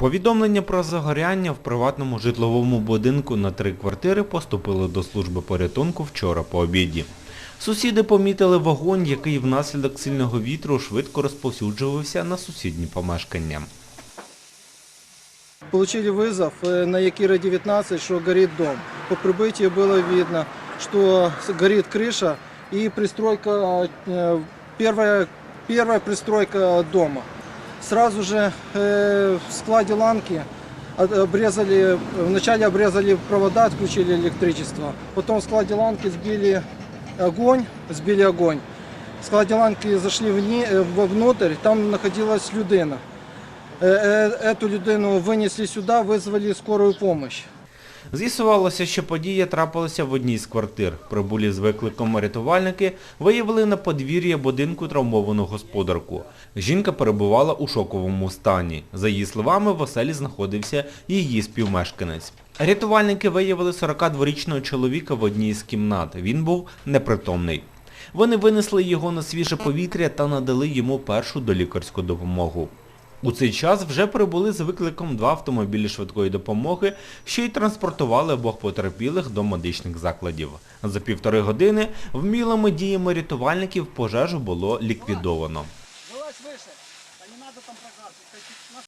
Повідомлення про загоряння в приватному житловому будинку на три квартири поступило до служби порятунку вчора по обіді. Сусіди помітили вогонь, який внаслідок сильного вітру швидко розповсюджувався на сусідні помешкання. Получили вызов э, на Якира 19, что горит дом. По прибытии было видно, что с- горит крыша и пристройка, э, первая, первая пристройка дома. Сразу же э, в складе ланки обрезали, вначале обрезали провода, отключили электричество. Потом в складе ланки сбили огонь, сбили огонь. В складе ланки зашли вни, э, вовнутрь, там находилась людина. Эту людину винесли сюди, визвали скорую помощь. З'ясувалося, що подія трапилася в одній з квартир. Прибулі з викликом рятувальники виявили на подвір'ї будинку травмовану господарку. Жінка перебувала у шоковому стані. За її словами, в оселі знаходився її співмешканець. Рятувальники виявили 42-річного чоловіка в одній з кімнат. Він був непритомний. Вони винесли його на свіже повітря та надали йому першу долікарську допомогу. У цей час вже прибули з викликом два автомобілі швидкої допомоги, що й транспортували обох потерпілих до медичних закладів. За півтори години вмілими діями рятувальників пожежу було ліквідовано.